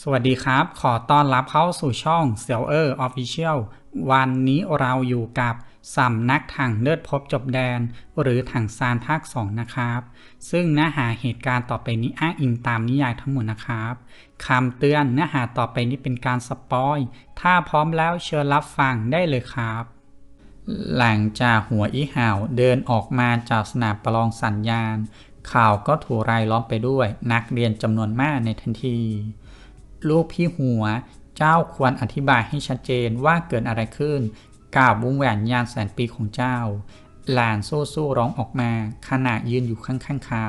สวัสดีครับ ขอต้อนรับเข้าสู่ช่องเซียวเออร์ออฟฟิเชียลวันนี้เราอยู่กับสำนักถังเลือดพบจบแดน หรือถังซานภาค 2 นะครับ ซึ่งเนื้อหาเหตุการณ์ต่อไปนี้อ้างอิงตามนิยายทั้งหมดนะครับคำเตือนเนื้อหาต่อไปนี้เป็นการสปอย ถ้าพร้อมแล้วเชิญรับฟังได้เลยครับ หลังจากหัวอีห่าวเดินออกมาจากสนามประลองสัญญาณ ข่าวก็ถูกรายล้อมไปด้วยนักเรียนจำนวนมากในทันที ลูกพี่หัว เจ้าควรอธิบายให้ชัดเจนว่าเกิดอะไรขึ้น กับวงแหวนยานแสนปีของเจ้า หลานโซ่สู้ร้องออกมาขณะยืนอยู่ข้างๆเขา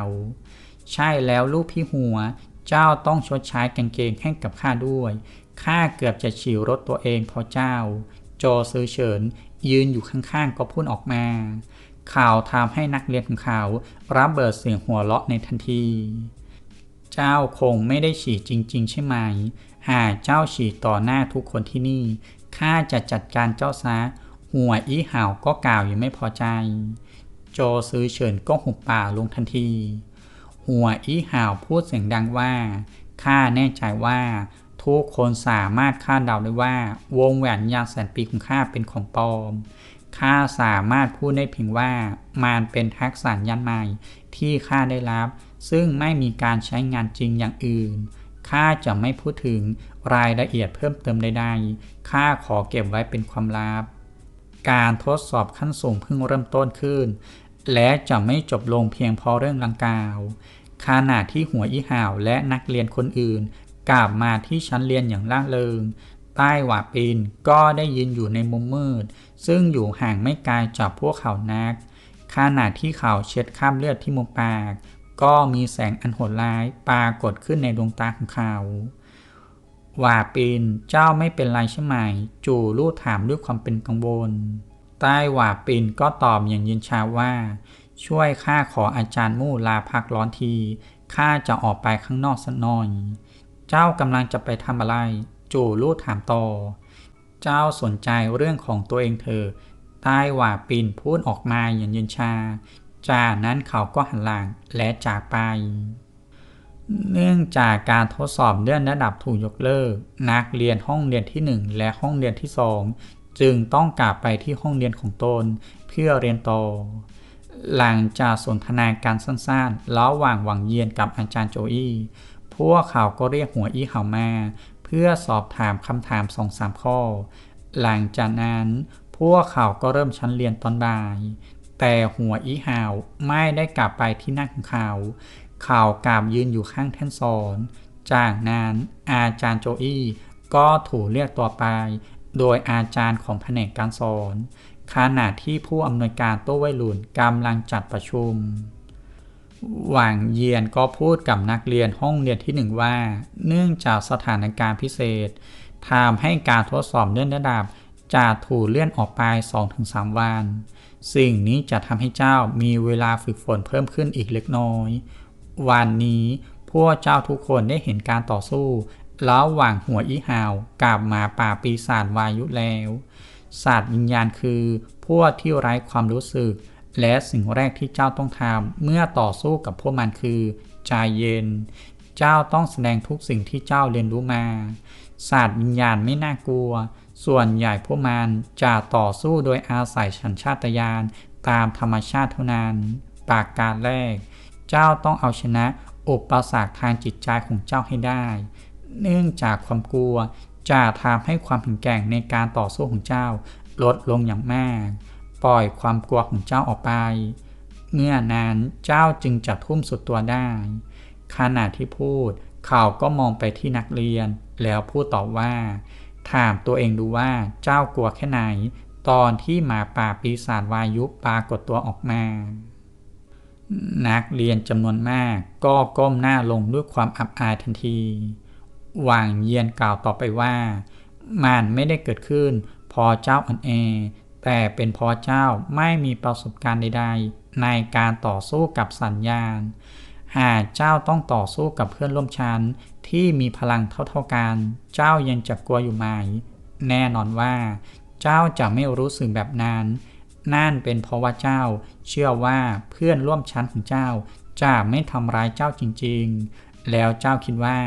ใช่แล้วลูกพี่หัว เจ้าต้องชดใช้กางเกงให้กับข้าด้วย ข้าเกือบจะฉี่รถตัวเองเพราะเจ้า โจซือเฉิน ยืนอยู่ข้างๆก็พูดออกมาข่าวทำให้นักเรียนของเขารับเบิดเสียงหัวเราะในทันที เจ้าคงไม่ได้ฉี่จริง ๆ ใช่ไหม หากเจ้าฉี่ต่อหน้าทุกคนที่นี่ ข้าจะจัดการเจ้าซะ หัวอีห่าวก็กล่าวอย่างไม่พอใจ โจซื้อเฉินก็หุบป่ากลงทันที หัวอีห่าวพูดเสียงดังว่า ข้าแน่ใจว่า ทุกคนสามารถคาดเดาได้ว่า วงแหวนยานแสนปีของข้าเป็นของปลอมข้าสามารถพูดได้เพียงว่ามันเป็นทักษะยันใหม่ที่ข้าได้รับ ซึ่งไม่มีการใช้งานจริงอย่างอื่น ข้าจะไม่พูดถึงรายละเอียดเพิ่มเติมใดๆ ข้าขอเก็บไว้เป็นความลับ การทดสอบขั้นสูงเพิ่งเริ่มต้นขึ้น และจะไม่จบลงเพียงพอเรื่องดังกาวขณะที่หัวอีห่าวและนักเรียนคนอื่น กลับมาที่ชั้นเรียนอย่างล่าเริงใต้หว่าปีนก็ได้ยืนอยู่ในมุมมืด ซึ่งอยู่ห่างไม่ไกลจากพวกเขานักขณะที่เขาเช็ดคราบเลือดที่มุมปาก ก็มีแสงอันโหดร้ายปรากฏขึ้นในดวงตาของเขาหว่าปีนเจ้าไม่เป็นไรใช่ไหม จู่ลู่ถามด้วยความเป็นกังวล ใต้หว่าปีนก็ตอบอย่างยินชาว่า ช่วยข้าขออาจารย์มู่ลาพักร้อนทีข้าจะออกไปข้างนอกสักหน่อย เจ้ากำลังจะไปทำอะไร จู่ลู่ถามต่อ เจ้าสนใจเรื่องของตัวเองเถอะใต้หว่าปีนพูดออกมาอย่างเย็นชา จากนั้นเขาก็หันหลังและจากไป เนื่องจากการทดสอบเลื่อนระดับถูกยกเลิก นักเรียนห้องเรียนที่ 1 และห้องเรียนที่ 2 จึงต้องกลับไปที่ห้องเรียนของตนเพื่อเรียนต่อ หลังจากสนทนาการสั้นๆระหว่างหวังเยียนกับอาจารย์โจอี้พวกเขาก็เรียกหัวอี้เขามา เพื่อสอบถามคำถามสองสามข้อ หลังจากนั้นพวกเขาก็เริ่มชั้นเรียนตอนบ่าย แต่หัวอีหาวไม่ได้กลับไปที่นั่งของเขา เขากลับยืนอยู่ข้างแท่นสอน จากนั้นอาจารย์โจอี้ก็ถูกเรียกตัวไป โดยอาจารย์ของแผนกการสอน ขณะที่ผู้อำนวยการโต้ไวรุ่นกำลังจัดประชุม หว่างเยียนก็พูดกับนักเรียนห้องเรียนที่หนึ่งว่า เนื่องจากสถานการณ์พิเศษทำให้การทดสอบเลื่อนระดับจะถูกเลื่อนออกไป 2-3 วัน สิ่งนี้จะทำให้เจ้ามีเวลาฝึกฝนเพิ่มขึ้นอีกเล็กน้อย วันนี้พวกเจ้าทุกคนได้เห็นการต่อสู้ระหว่างหัวอีหาวกับหมาป่าปีศาจวายุแล้วศาสตร์วิญญาณคือพวกที่ไร้ความรู้สึก และสิ่งแรกที่เจ้าต้องทำเมื่อต่อสู้กับพวกมันคือใจเย็น เจ้าต้องแสดงทุกสิ่งที่เจ้าเรียนรู้มาศาสตร์วิญญาณไม่น่ากลัว ส่วนใหญ่พวกมันจะต่อสู้โดยอาศัยสัญชาตญาณตามธรรมชาติเท่านั้น ปากการแรก เจ้าต้องเอาชนะอุปสรรคทางจิตใจของเจ้าให้ได้ เนื่องจากความกลัวจะทำให้ความแข็งแกร่งในการต่อสู้ของเจ้า ลดลงอย่างมาก ปล่อยความกลัวของเจ้าออกไป เมื่อนั้นเจ้าจึงจะทุ่มสุดตัวได้ ขณะที่พูด เขาก็มองไปที่นักเรียน แล้วพูดต่อว่า ถามตัวเองดูว่าเจ้ากลัวแค่ไหน ตอนที่หมาป่าปีศาจวายุปรากฏตัวออกมา นักเรียนจำนวนมากก็ก้มหน้าลงด้วยความอับอายทันทีหว่างเยียนกล่าวต่อไปว่า มันไม่ได้เกิดขึ้นพอเจ้าอ่อนแอแต่เป็นเพราะเจ้าไม่มีประสบการณ์ใดๆ ในการต่อสู้กับสัญญาณ หากเจ้าต้องต่อสู้กับเพื่อนร่วมชั้น ที่มีพลังเท่าๆกัน เจ้ายังจะกลัวอยู่ไหม แน่นอนว่า เจ้าจะไม่รู้สึกแบบนั้น นั่นเป็นเพราะว่าเจ้า เชื่อว่าเพื่อนร่วมชั้นของเจ้า จะไม่ทำร้ายเจ้าจริงๆ แล้วเจ้าคิดว่า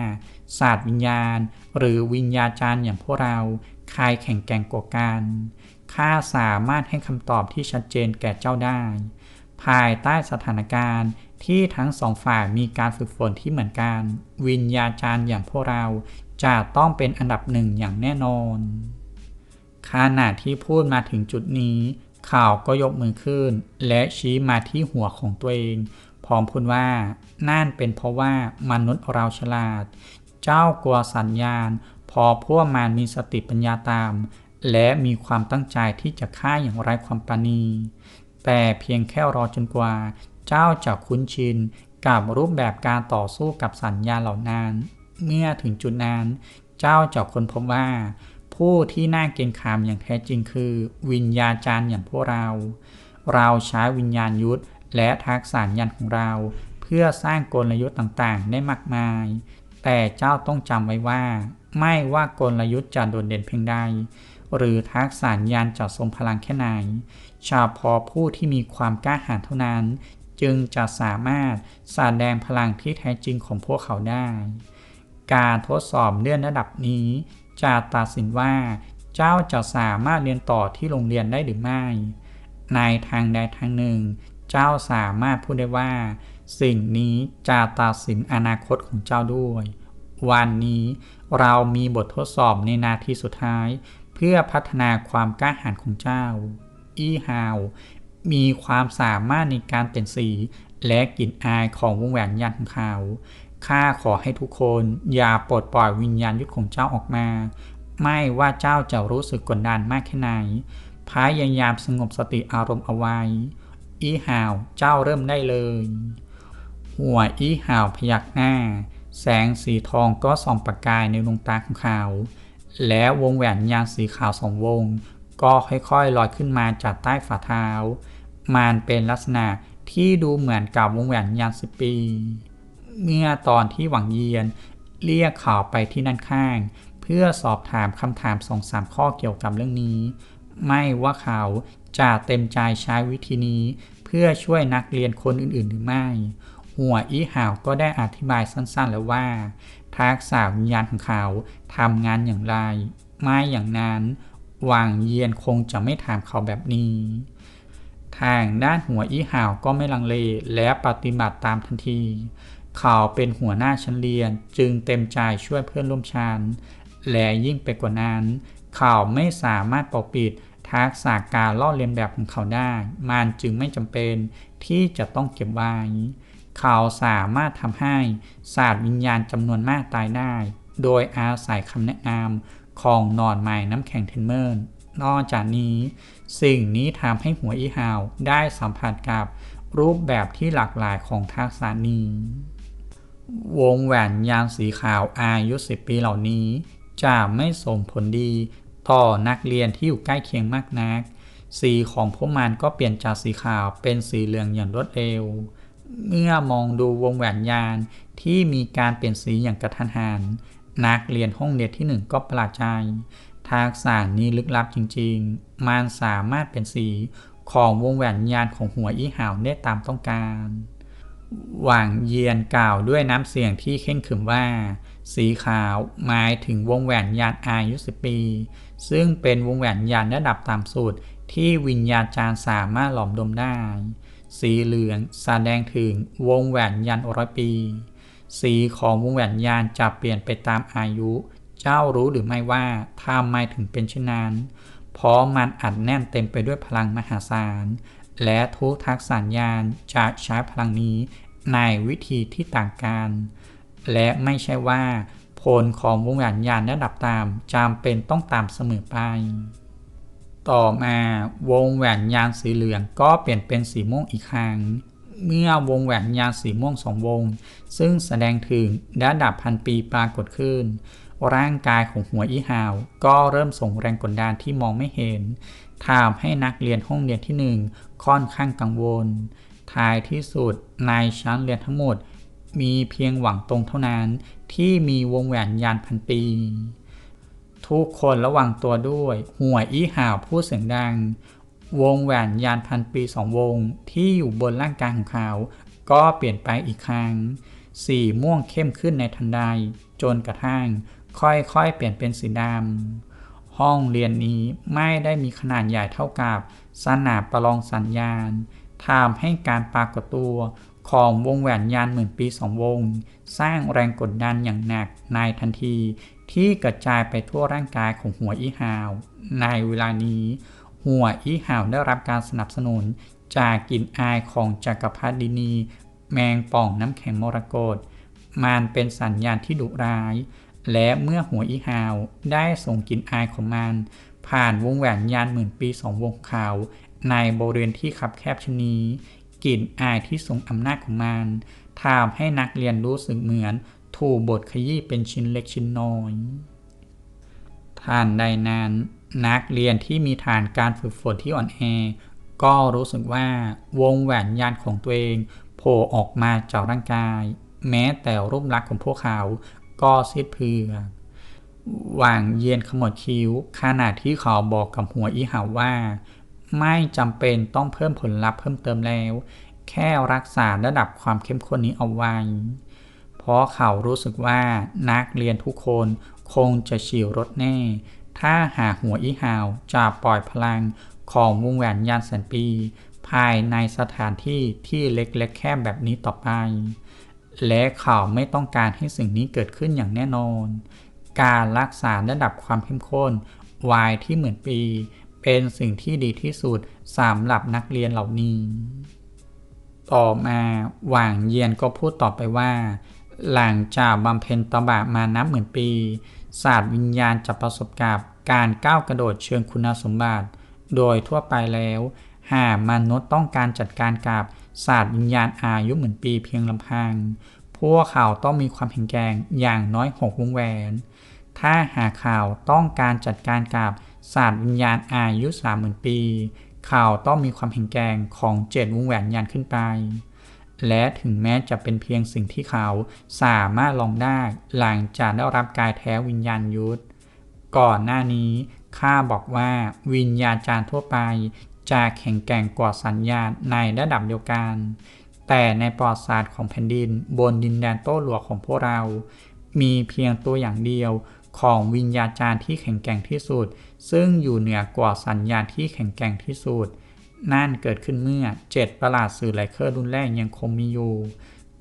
ศาสตร์วิญญาณ หรือวิญญาจารย์อย่างพวกเรา ใครแข่งแกร่งกว่ากัน ข้าสามารถให้คำตอบที่ชัดเจนแก่เจ้าได้ ภายใต้สถานการณ์ ที่ทั้งสองฝ่ายมีการฝึกฝนที่เหมือนกัน วิญญาจารย์อย่างพวกเราจะต้องเป็นอันดับหนึ่งอย่างแน่นอนขณะที่พูดมาถึงจุดนี้ข่าวก็ยกมือขึ้น และชี้มาที่หัวของตัวเอง พร้อมพูดว่า นั่นเป็นเพราะว่ามนุษย์เราฉลาด เจ้ากลัวสัญญาณ พอพวกมันมีสติปัญญาตาม และมีความตั้งใจที่จะฆ่าอย่างไร้ความปราณีแต่เพียงแค่รอจนกว่า เจ้าจะคุ้นชินกับรูปแบบการต่อสู้กับสัญญาเหล่านั้น เมื่อถึงจุดนั้น เจ้าจะค้นพบว่า ผู้ที่น่าเกรงขามอย่างแท้จริงคือ วิญญาจารย์อย่างพวกเรา เราใช้วิญญาณยุทธและทักษะยันของเรา เพื่อสร้างกลยุทธ์ต่างๆ ได้มากมาย แต่เจ้าต้องจำไว้ว่า ไม่ว่ากลยุทธ์จะโดดเด่นเพียงใดหรือทักษะยานจะทรงพลังแค่ไหนเฉพาะผู้ที่มีความกล้าหาญเท่านั้น จึงจะสามารถแสดงพลังที่แท้จริงของพวกเขาได้ การทดสอบเลื่อนระดับนี้ จะตัดสินว่า เจ้าจะสามารถเรียนต่อที่โรงเรียนได้หรือไม่ ในทางใดทางหนึ่ง เจ้าสามารถพูดได้ว่า สิ่งนี้จะตัดสินอนาคตของเจ้าด้วย วันนี้เรามีบททดสอบในนาทีสุดท้าย เพื่อพัฒนาความกล้าหาญของเจ้า อีฮาว มีความสามารถในการเป็นสี และกลิ่นอายของวงแหวนยันของเขา ข้าขอให้ทุกคนอย่าปลดปล่อยวิญญาณยุทธของเจ้าออกมา ไม่ว่าเจ้าจะรู้สึกกดดันมากแค่ไหน พยายามสงบสติอารมณ์เอาไว้ อีฮาว เจ้าเริ่มได้เลย หัวอีฮาวพยักหน้า แสงสีทองก็ส่องประกายในดวงตาของเขา และวงแหวนยานสีขาวสองวงก็ค่อยๆลอยขึ้นมาจากใต้ฝ่าเท้า มันเป็นลักษณะที่ดูเหมือนกับวงแหวนยานสิบปี เมื่อตอนที่หวังเยียนเรียกข่าไปที่ด้านข้าง เพื่อสอบถามคำถามสองสามข้อเกี่ยวกับเรื่องนี้ ไม่ว่าเขาจะเต็มใจใช้วิธีนี้ เพื่อช่วยนักเรียนคนอื่นๆหรือไม่ หัวอีหาวก็ได้อธิบายสั้นๆแล้วว่า ทักษะวิญญาณของเขาทำงานอย่างไร ไม่อย่างนั้น หวังเยียนคงจะไม่ถามเขาแบบนี้ ทางด้านหัวอีห่าวก็ไม่ลังเลและปฏิบัติตามทันที เขาเป็นหัวหน้าชั้นเรียนจึงเต็มใจช่วยเพื่อนร่วมชั้น และยิ่งไปกว่านั้น เขาไม่สามารถปกปิดทักษะการล่อเลียนแบบของเขาได้ มันจึงไม่จำเป็นที่จะต้องเก็บไว้ เขาสามารถทำให้ศาสตร์วิญญาณจำนวนมากตายได้ โดยอาศัยคำแนะนำของนอนไม้น้ำแข็งเทนเมอร์ นอกจากนี้ สิ่งนี้ทำให้หัวอีฮาวได้สัมผัสกับรูปแบบที่หลากหลายของทักษะนี้ วงแหวนยานสีขาวอายุ 10 ปีเหล่านี้ จะไม่ส่งผลดีต่อนักเรียนที่อยู่ใกล้เคียงมากนัก สีของพวกมันก็เปลี่ยนจากสีขาวเป็นสีเหลืองอย่างรวดเร็ว เมื่อมองดูวงแหวนยานที่มีการเปลี่ยนสีอย่างกระทันหันนักเรียนห้องเรียนที่หนึ่งก็ประหลาดใจ ทักษะนี้ลึกลับจริงๆ มันสามารถเป็นสีของวงแหวนยานของหัวอีห่าวได้ตามต้องการ หว่างเยียนกล่าวด้วยน้ำเสียงที่เข่งขึมว่า สีขาวหมายถึงวงแหวนยานอายุสิปี ซึ่งเป็นวงแหวนยานระดับต่ำสุดที่วิญญาจารย์สามารถหลอมดมได้ สีเหลืองแสดงถึงวงแหวนยานร้อยปี สีของวงแหวนยานจะเปลี่ยนไปตามอายุ จ้ารู้หรือไม่ว่าทำไมถึงเป็นเช่นนั้น เพราะมันอัดแน่นเต็มไปด้วยพลังมหาศาล และทุกทักษะยานจะใช้พลังนี้ในวิธีที่ต่างกัน และไม่ใช่ว่าผลของวงแหวนยานระดับตามจำเป็นต้องตามเสมอไป ต่อมาวงแหวนยานสีเหลืองก็เปลี่ยนเป็นสีม่วงอีกครั้งเมื่อวงแหวนยานสีม่วงสองวง ซึ่งแสดงถึงระดับพันปีปรากฏขึ้น ร่างกายของหัวอีหาว ก็เริ่มส่งแรงกดดันที่มองไม่เห็นทำให้นักเรียนห้องเรียนที่หนึ่งค่อนข้างกังวล ท้ายที่สุดในชั้นเรียนทั้งหมด มีเพียงหวังตรงเท่านั้น ที่มีวงแหวนยานพันปี ทุกคนระวังตัวด้วย หัวอีหาวพูดเสียงดัง วงแหวนยานพันปีสองวงที่อยู่บนร่างกายของเขา ก็เปลี่ยนไปอีกครั้ง สีม่วงเข้มขึ้นในทันใด จนกระทั่ง ค่อยๆ เปลี่ยนเป็นสีดำ ห้องเรียนนี้ไม่ได้มีขนาดใหญ่เท่ากับสนามประลองสัญญาณทำให้การปรากฏตัวของวงแหวนยานหมื่นปีสองวง สร้างแรงกดดันอย่างหนักในทันทีที่กระจายไปทั่วร่างกายของหัวอีหาว ในเวลานี้ หัวอีหาวได้รับการสนับสนุนจากกลิ่นอายของจักรพรรดินี แมงป่องน้ำแข็งมรกตมันเป็นสัญญาณที่ดุร้าย และเมื่อหัวอีหาวได้ส่งกลิ่นอายของมัน ผ่านวงแหวนยานหมื่นปีสองวงขาว ในบริเวณที่คับแคบชนนี้กลิ่นอายที่ทรงอำนาจของมันทำให้นักเรียนรู้สึกเหมือน ถูกบทขยี้เป็นชิ้นเล็กชิ้นน้อยท่านใดนั้น นักเรียนที่มีฐานการฝึกฝนที่อ่อนแอก็รู้สึกว่าวงแหวนยานของตัวเองโผล่ออกมาจากร่างกาย แม้แต่รูปลักษณ์ของพวกเขา ก็ซีดเพือกหว่างเย็นขมวดคิ้วขณะที่เขาบอกกับหัวอีหาว่า ไม่จำเป็นต้องเพิ่มผลลัพธ์เพิ่มเติมแล้ว แค่รักษาระดับความเข้มข้นนี้เอาไว้ เพราะเขารู้สึกว่านักเรียนทุกคนคงจะฉีวรถแน่ ถ้าหากหัวอีหาวจะปล่อยพลังของวงแหวนยานแสนปี ภายในสถานที่ที่เล็กๆแคบแบบนี้ต่อไป และเขาไม่ต้องการให้สิ่งนี้เกิดขึ้นอย่างแน่นอน การรักษาระดับความเข้มข้นวายที่เหมือนปี เป็นสิ่งที่ดีที่สุดสำหรับนักเรียนเหล่านี้ ต่อมาหว่างเยียนก็พูดต่อไปว่า หลังจากบำเพ็ญตบะมานับหมื่นปี ศาสตร์วิญญาณจะประสบกับการก้าวกระโดดเชิงคุณสมบัติ โดยทั่วไปแล้ว หากมนุษย์ต้องการจัดการกับ ศาสตร์วิญญาณอายุหมื่นปีเพียงลำพัง พวกเขาต้องมีความแข็งแกร่งอย่างน้อยหกวงแหวน ถ้าหากเขาต้องการจัดการกับศาสตร์วิญญาณอายุสามหมื่นปี เขาต้องมีความแข็งแกร่งของเจ็ดวงแหวนยานขึ้นไป และถึงแม้จะเป็นเพียงสิ่งที่เขาสามารถลองได้หลังจากได้รับกายแท้วิญญาณยุทธก่อนหน้านี้ข้าบอกว่าวิญญาจารย์ทั่วไป จะแข็งแกร่งกว่าสัญญาณในระดับเดียวกัน แต่ในประวัติศาสตร์ของแผ่นดินบนดินแดนโต้หลวงของพวกเรา มีเพียงตัวอย่างเดียวของวิญญาจารย์ที่แข็งแกร่งที่สุด ซึ่งอยู่เหนือกว่าสัญญาณที่แข็งแกร่งที่สุด นั่นเกิดขึ้นเมื่อเจ็ดประหลาดสื่อไลเคอร์รุ่นแรกยังคงมีอยู่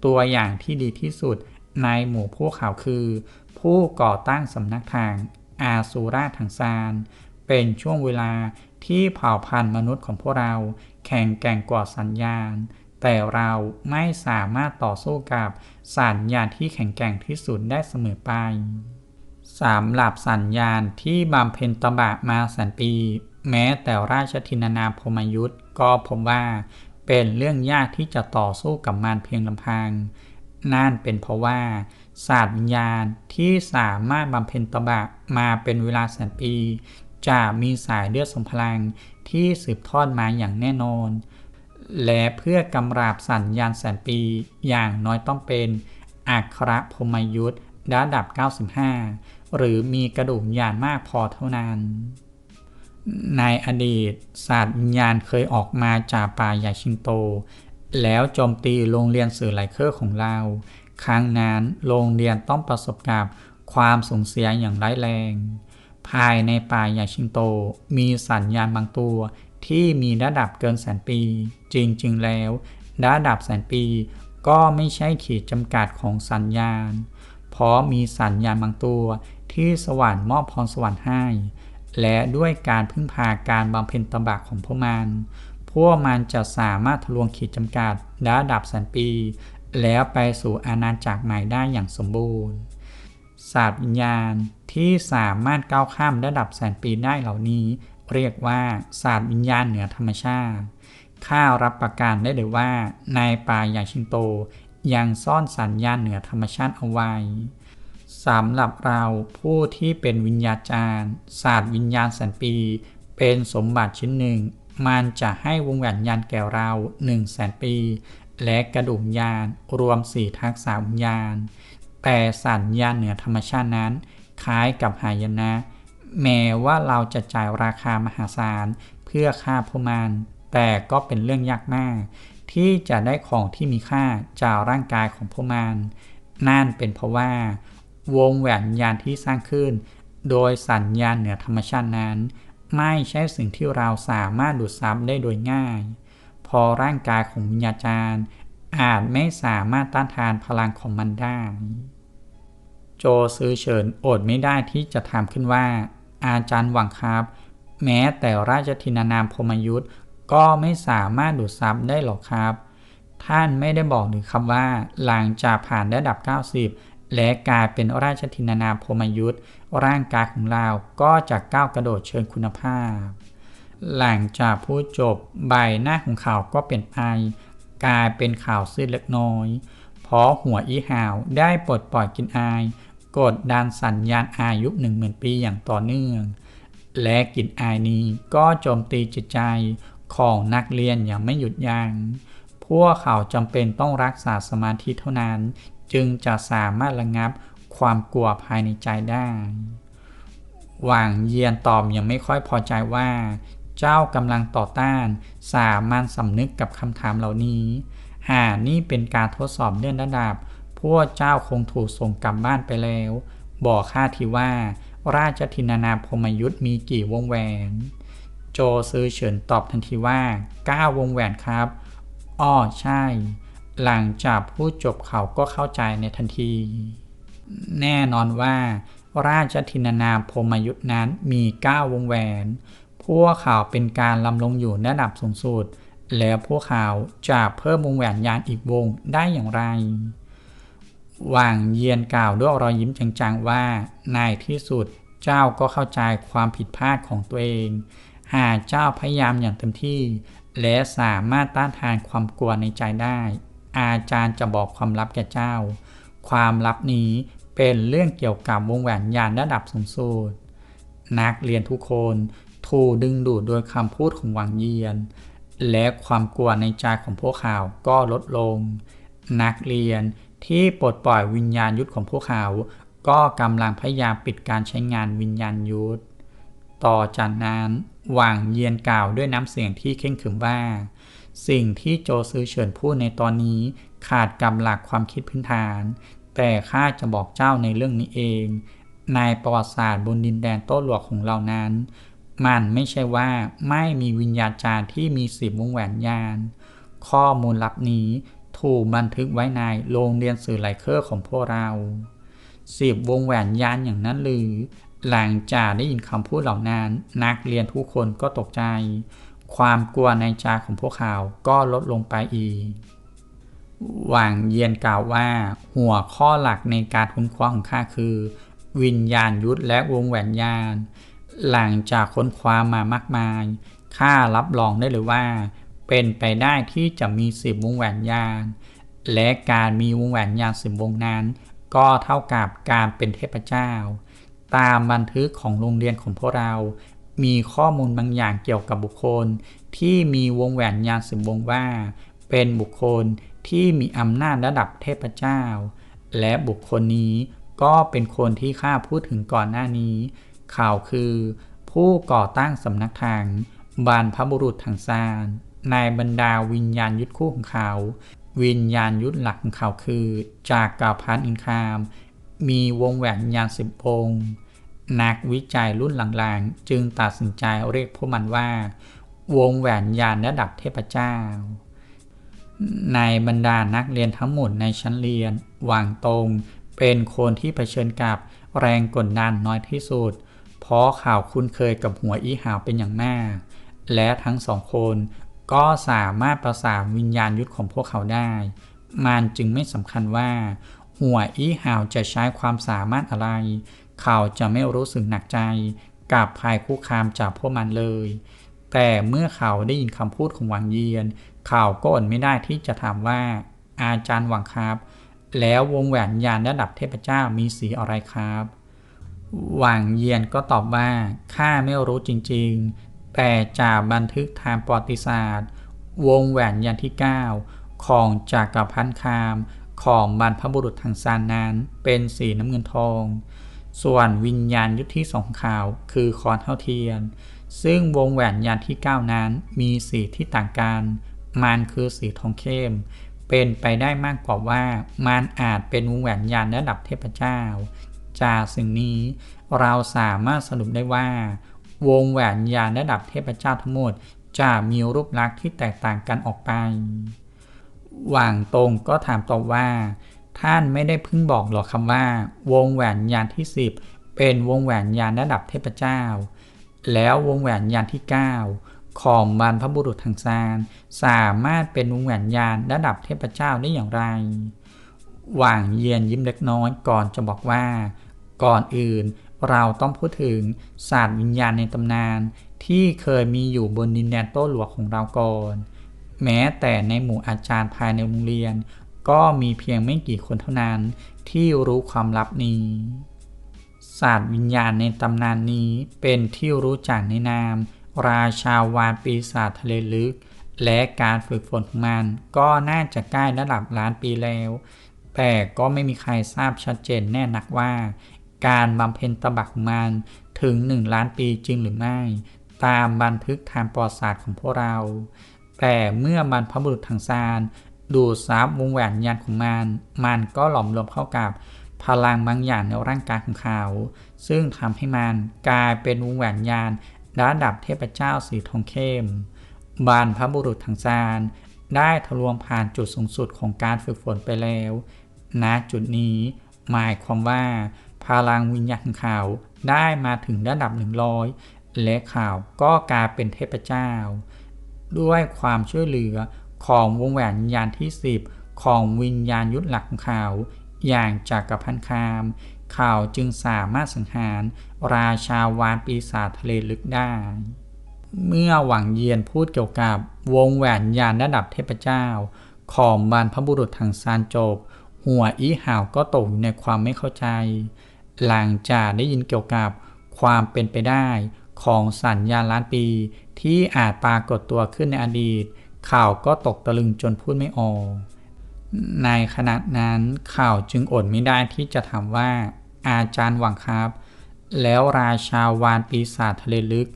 ตัวอย่างที่ดีที่สุดในหมู่พวกเขาคือ ผู้ก่อตั้งสำนักทางอาซูราทางซาน เป็นช่วงเวลาที่เผ่าพันธุ์มนุษย์ของพวกเรา แข่งแก่งกว่าสัญญาณ แต่เราไม่สามารถต่อสู้กับสัญญาณที่แข็งแกร่งที่สุดได้เสมอไปสำหรับสัญญาณที่บำเพ็ญตบะมาแสนปี แม้แต่ราชทินานาพมยุทธ์ก็พบว่าเป็นเรื่องยากที่จะต่อสู้กับมันเพียงลำพัง นั่นเป็นเพราะว่า ศาสตร์วิญญาณที่สามารถบำเพ็ญตบะมาเป็นเวลาแสนปี จะมีสายเลือดสมพลังที่สืบทอดมาอย่างแน่นอน และเพื่อกำราบสัญญาณแสนปีอย่างน้อยต้องเป็นอัครพมยุทธ์ระดับ 95 หรือมีกระดูกวิญญาณมากพอเท่านั้น ในอดีตศาสตร์วิญญาณเคยออกมาจากป่าใหญ่ชิงโต แล้วโจมตีโรงเรียนสื่อไลเคอร์ของเรา ครั้งนั้นโรงเรียนต้องประสบกับความสูญเสียอย่างร้ายแรง ภายในป่าใหญ่ชิงโต มีสัญญาณบางตัว ที่มีระดับเกินแสนปี จริงๆแล้ว ระดับแสนปี ก็ไม่ใช่ขีดจำกัดของสัญญาณ เพราะมีสัญญาณบางตัว ที่สวรรค์มอบพรสวรรค์ให้ และด้วยการพึ่งพาการบำเพ็ญตบะของพวกมัน พวกมันจะสามารถทะลวงขีดจำกัดระดับแสนปี แล้วไปสู่อาณาจักรใหม่ได้อย่างสมบูรณ์ ศาสตร์วิญญาณที่สามารถก้าวข้ามระดับแสนปีได้เหล่านี้ เรียกว่าศาสตร์วิญญาณเหนือธรรมชาติ ข้ารับประกันได้เลยว่า ในป่าใหญ่ชิงโตยังซ่อนสัญญาณเหนือธรรมชาติเอาไว้สำหรับเราผู้ที่เป็นวิญญาจารย์ศาสตร์วิญญาณแสนปี เป็นสมบัติชิ้นหนึ่ง มันจะให้วงแหวนยานแก่เราหนึ่งแสนปี และกระดูกยานรวมสี่ทักษะวิญญาณ แต่สัญญาณเหนือธรรมชาตินั้น คล้ายกับหายนะ แม้ว่าเราจะจ่ายราคามหาศาลเพื่อฆ่าพวกมัน แต่ก็เป็นเรื่องยากมาก ที่จะได้ของที่มีค่าจากร่างกายของพวกมัน นั่นเป็นเพราะว่า วงแหวนวิญญาณที่สร้างขึ้น โดยสัญญาณเหนือธรรมชาตินั้น ไม่ใช่สิ่งที่เราสามารถดูดซับได้โดยง่าย พอร่างกายของวิญญาจารย์อาจไม่สามารถต้านทานพลังของมันได้ โจซื้อเฉินอดไม่ได้ที่จะถามขึ้นว่า อาจารย์หวังครับ แม้แต่ราชทินานามพมยุทธ์ก็ไม่สามารถดูดซับได้หรอกครับ ท่านไม่ได้บอกหรือครับว่า หลังจากผ่านระดับ 90 และกลายเป็นราชทินานามพมยุทธ์ร่างกายของเราก็จะก้าวกระโดดเชิญคุณภาพ หลังจากพูดจบใบหน้าของเขาก็เปลี่ยนไปกลายเป็นข่าวซีดเล็กน้อย เพราะหัวอีหาวได้ปลดปล่อยกินอาย กดดันสัญญาณอายุหนึ่งหมื่นปีอย่างต่อเนื่อง และกลิ่นอายนี้ก็โจมตีจิตใจของนักเรียนอย่างไม่หยุดยัง้ง พวกเขาจำเป็นต้องรักษาสมาธิเท่านั้น จึงจะสามารถระงับความกลัวภายในใจได้ หว่างเยียนตอบยังไม่ค่อยพอใจว่า เจ้ากำลังต่อต้าน สามัญสำนึกกับคำถามเหล่านี้ หานี่เป็นการทดสอบเลื่อนระดับ วกเจ้าคงถูกส่งกลับบ้านไปแล้ว บอกข้าทีว่า ราชทินานาพมยุทธมีกี่วงแหวน โจซื้อเฉินตอบทันทีว่า 9 วงแหวนครับ อ้อใช่ หลังจากพูดจบเขาก็เข้าใจในทันที แน่นอนว่า ราชทินานาพมยุทธนั้นมี 9 วงแหวน พวกเขาเป็นการลำลงอยู่ระดับสูงสุดแล้วพวกเขาจะเพิ่มวงแหวนยานอีกวงได้อย่างไร หว่างเยียนกล่าวด้วยรอยยิ้มจางๆว่าในที่สุดเจ้าก็เข้าใจความผิดพลาดของตัวเอง หากเจ้าพยายามอย่างเต็มที่ และสามารถต้านทานความกลัวในใจได้ อาจารย์จะบอกความลับแก่เจ้า ความลับนี้เป็นเรื่องเกี่ยวกับวงแหวนยานระดับสูงสุดนักเรียนทุกคนถูกดึงดูดโดยคำพูดของหวังเยียน และความกลัวในใจของพวกเขาก็ลดลง นักเรียน ที่ปลดปล่อยวิญญาณยุทธของพวกเขา ก็กำลังพยายามปิดการใช้งานวิญญาณยุทธต่อจากนั้นหว่างเยียนกล่าวด้วยน้ำเสียงที่เข่งขึมว่า สิ่งที่โจซื้อเฉินพูดในตอนนี้ขาดกับหลักความคิดพื้นฐาน แต่ข้าจะบอกเจ้าในเรื่องนี้เอง ในประวัติศาสตร์บนดินแดนโต้หลวกของเรานั้น มันไม่ใช่ว่าไม่มีวิญญาจารย์ที่มีสิบวงแหวนยาน ข้อมูลลับนี้ ถูกบันทึกไว้ในโรงเรียนสื่อไลเคอร์ของพวกเราสิบวงแหวนยานอย่างนั้นหรือ หลังจากได้ยินคำพูดเหล่านั้น นักเรียนทุกคนก็ตกใจ ความกลัวในใจของพวกเขาก็ลดลงไปอีก หว่างเยียนกล่าวว่า หัวข้อหลักในการค้นคว้าของข้าคือ วิญญาณยุทธและวงแหวนยาน หลังจากค้นคว้ามามากมายข้ารับรองได้เลยว่า เป็นไปได้ที่จะมีสิบวงแหวนยาน และการมีวงแหวนยานสิบวงนั้น ก็เท่ากับการเป็นเทพเจ้า ตามบันทึกของโรงเรียนของพวกเรา มีข้อมูลบางอย่างเกี่ยวกับบุคคล ที่มีวงแหวนยานสิบวงว่า เป็นบุคคลที่มีอำนาจระดับเทพเจ้า และบุคคลนี้ก็เป็นคนที่ข้าพูดถึงก่อนหน้านี้ ข่าวคือ ผู้ก่อตั้งสำนักทางบรรพบุรุษทางซาน ในบรรดาวิญญาณยุทธคู่ของเขา วิญญาณยุทธหลักของเขาคือ จากกาพันอินคาม มีวงแหวนยานสิบองค์นักวิจัยรุ่นหลังๆ จึงตัดสินใจเรียกพวกมันว่า วงแหวนยานระดับเทพเจ้า ในบรรดานักเรียนทั้งหมดในชั้นเรียนวางตรงเป็นคนที่เผชิญกับแรงกดดันน้อยที่สุด เพราะข่าวคุ้นเคยกับหัวอีหาวเป็นอย่างมาก และทั้งสองคน ก็สามารถประสานวิญญาณยุทธของพวกเขาได้ มันจึงไม่สำคัญว่า หัวอีหาวจะใช้ความสามารถอะไร เขาจะไม่รู้สึกหนักใจ กับภัยคุกคามจากพวกมันเลย แต่เมื่อเขาได้ยินคำพูดของหวังเยียน เขาก็อดไม่ได้ที่จะถามว่า อาจารย์หวังครับ แล้ววงแหวนยานระดับเทพเจ้ามีสีอะไรครับ หวังเยียนก็ตอบว่าข้าไม่รู้จริง ๆ แต่จากบันทึกทางประวัติศาสตร์ วงแหวนยันที่ 9 ของจากกัรพันคามของบรรพบุรุษทางซานนั้นเป็นสีน้ำเงินทอง ส่วนวิญญาณยุทธที่สองข่าวคือคอนเท่าเทียน ซึ่งวงแหวนยันที่ 9 นั้นมีสีที่ต่างกัน มันคือสีทองเข้ม เป็นไปได้มากกว่าว่ามันอาจเป็นวงแหวนยานระดับเทพเจ้า จากสิ่งนี้เราสามารถสรุปได้ว่า วงแหวนยานระดับเทพเจ้าทั้งหมด จะมีรูปลักษณ์ที่แตกต่างกันออกไป หว่างตรงก็ถามตอบว่า ท่านไม่ได้เพิ่งบอกหรอกคำว่า วงแหวนยานที่ 10 เป็นวงแหวนยานระดับเทพเจ้า แล้ววงแหวนยานที่ 9 ของบรรพบุรุษทางซานสามารถเป็นวงแหวนยานระดับเทพเจ้าได้อย่างไร หว่างเยียนยิ้มเล็กน้อยก่อนจะบอกว่า ก่อนอื่น เราต้องพูดถึงศาสตร์วิญญาณในตำนาน ที่เคยมีอยู่บนดินแดนโต้หลวงของเราก่อน แม้แต่ในหมู่อาจารย์ภายในโรงเรียน ก็มีเพียงไม่กี่คนเท่านั้น ที่รู้ความลับนี้ศาสตร์วิญญาณในตำนานนี้เป็นที่รู้จักในนาม ราชาวานปีศาจทะเลลึก และการฝึกฝนของมันก็น่าจะใกล้ระดับล้านปีแล้ว แต่ก็ไม่มีใครทราบชัดเจนแน่นักว่า การบำเพ็ญตบะของมันถึง 1 ล้านปีจริงหรือไม่ ตามบันทึกทางประวัติศาสตร์ของพวกเรา แต่เมื่อบรรพบุรุษทางซานดูดซับวงแหวนยานของมันมันก็หลอมรวมเข้ากับพลังบางอย่างในร่างกายของเขา ซึ่งทำให้มันกลายเป็นวงแหวนยานระดับเทพเจ้าสีทองเข้มบรรพบุรุษทางซานได้ทะลวงผ่านจุดสูงสุดของการฝึกฝนไปแล้วณจุดนี้หมายความว่า พลังวิญญาณของเขาได้มาถึงระดับหนึ่งร้อยและข่าวก็กลายเป็นเทพเจ้า ด้วยความช่วยเหลือของวงแหวนวิญญาณที่ 10 ของวิญญาณยุทธหลักของเขาอย่างจากกัพันคาม ข่าวจึงสามารถสังหาร ราชาวานปีศาจทะเลลึกได้ เมื่อหวังเยียนพูดเกี่ยวกับวงแหวนยานระดับเทพเจ้า ของบรรพบุรุษทางซานจบ หัวอีห่าวก็ตกอยู่ในความไม่เข้าใจ หลังจากได้ยินเกี่ยวกับความเป็นไปได้ของสัญญาณล้านปี ที่อาจปรากฏตัวขึ้นในอดีต ข่าวก็ตกตะลึงจนพูดไม่ออก ในขณะนั้นข่าวจึงอดไม่ได้ที่จะถามว่า อาจารย์หวังครับ แล้วราชาวานปีศาจทะเลลึก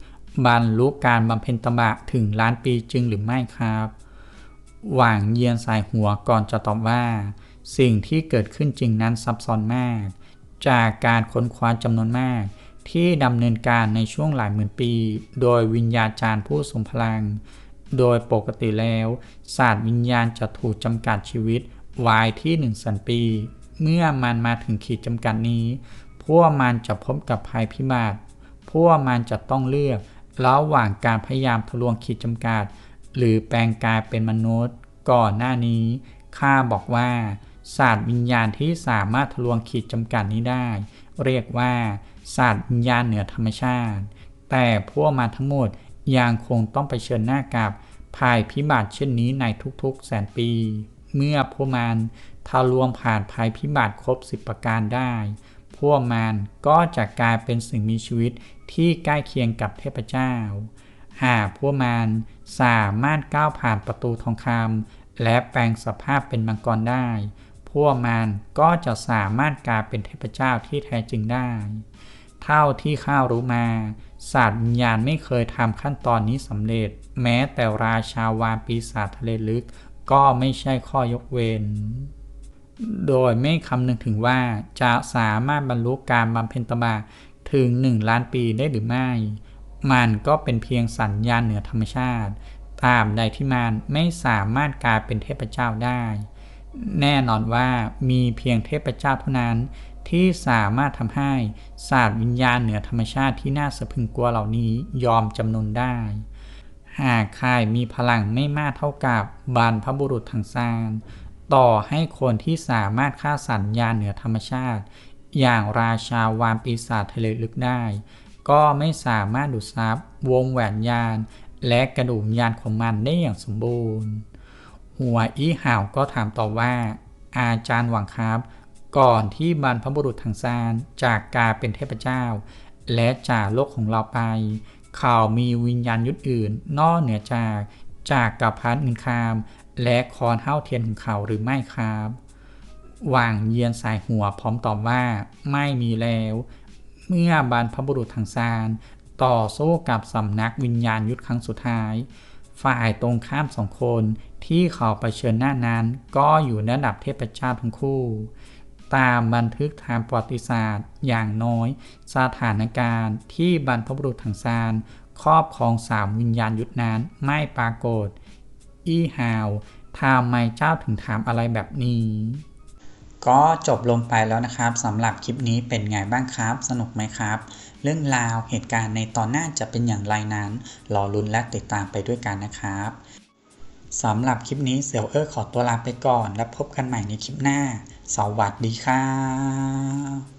บรรลุการบำเพ็ญตบะถึงล้านปีจริงหรือไม่ครับ หว่างเยียนสายหัวก่อนจะตอบว่า สิ่งที่เกิดขึ้นจริงนั้นซับซ้อนมาก จากการค้นคว้าจำนวนมาก ที่ดำเนินการในช่วงหลายหมื่นปี โดยวิญญาจารย์ผู้ทรงพลัง โดยปกติแล้วศาสตร์วิญญาณจะถูกจำกัดชีวิตไว้ที่หนึ่งสนปี เมื่อมันมาถึงขีดจำกัดนี้ พวกมันจะพบกับภัยพิบัติพวกมันจะต้องเลือกระหว่างการพยายามทะลวงขีดจำกัด หรือแปลงกายเป็นมนุษย์ ก่อนหน้านี้ข้าบอกว่า ศาสตร์วิญญาณที่สามารถทะลวงขีดจำกัดนี้ได้ เรียกว่าศาสตร์วิญญาณเหนือธรรมชาติ แต่พวกมันทั้งหมดยังคงต้องไปเชิญหน้ากับภัยพิบัติเช่นนี้ในทุกๆแสนปี เมื่อพวกมันทะลวงผ่านภัยพิบัติครบ10ประการได้ พวกมันก็จะกลายเป็นสิ่งมีชีวิตที่ใกล้เคียงกับเทพเจ้า หากพวกมันสามารถก้าวผ่านประตูทองคำและแปลงสภาพเป็นมังกรได้ พวกมันก็จะสามารถกลายเป็นเทพเจ้าที่แท้จริงได้ เท่าที่ข้ารู้มา ศาสตร์วิญญาณไม่เคยทำขั้นตอนนี้สำเร็จ แม้แต่ราชาวานปีศาจทะเลลึก ก็ไม่ใช่ข้อยกเว้น โดยไม่คำนึงถึงว่าจะสามารถบรรลุการบำเพ็ญตบะถึง1ล้านปีได้หรือไม่ มันก็เป็นเพียงสัญญาณเหนือธรรมชาติ ตามใดที่มันไม่สามารถกลายเป็นเทพเจ้าได้ แน่นอนว่ามีเพียงเทพเจ้าเท่านั้น ที่สามารถทำให้ศาสตร์วิญญาณเหนือธรรมชาติที่น่าสะพึงกลัวเหล่านี้ยอมจำนนได้ หากใครมีพลังไม่มากเท่ากับบรรพบุรุษทางซานต่อให้คนที่สามารถฆ่าสัญญาณเหนือธรรมชาติ อย่างราชาวานปีศาจทะเลลึกได้ ก็ไม่สามารถดูดซับวงแหวนยาน และกระดูกวิญาณของมันได้อย่างสมบูรณ์ หัวอี้ห่าวก็ถามต่อว่า อาจารย์หวังครับ ก่อนที่บรรพบุรุษทางซานจากกาเป็นเทพเจ้า และจากโลกของเราไป เขามีวิญญาณยุทธอื่น นอกเหนือจากจากกับพันอินคาม และคอนเฮ้าเทียนของเขาหรือไม่ครับหว่างเยียนสายหัวพร้อมตอบว่าไม่มีแล้ว เมื่อบรรพบุรุษทางซาน ต่อสู้กับสำนักวิญญาณยุทธครั้งสุดท้าย ฝ่ายตรงข้ามสองคนที่เขาเผชิญหน้านั้นก็อยู่ในระดับเทพเจ้าทั้งคู่ ตามบันทึกทางประวัติศาสตร์ อย่างน้อย สถานการณ์ที่บรรพบุรุษทางซานครอบครองสามวิญญาณยุทธนั้นไม่ปรากฏ อีฮาวทำไมเจ้าถึงถามอะไรแบบนี้ ก็จบลงไปแล้วนะครับสำหรับคลิปนี้เป็นไงบ้างครับ สนุกไหมครับ เรื่องราวเหตุการณ์ในตอนหน้าจะเป็นอย่างไรนั้น รอลุ้นและติดตามไปด้วยกันนะครับสำหรับคลิปนี้เสี่ยวเออร์ขอตัวลาไปก่อน แล้วพบกันใหม่ในคลิปหน้า สวัสดีครับ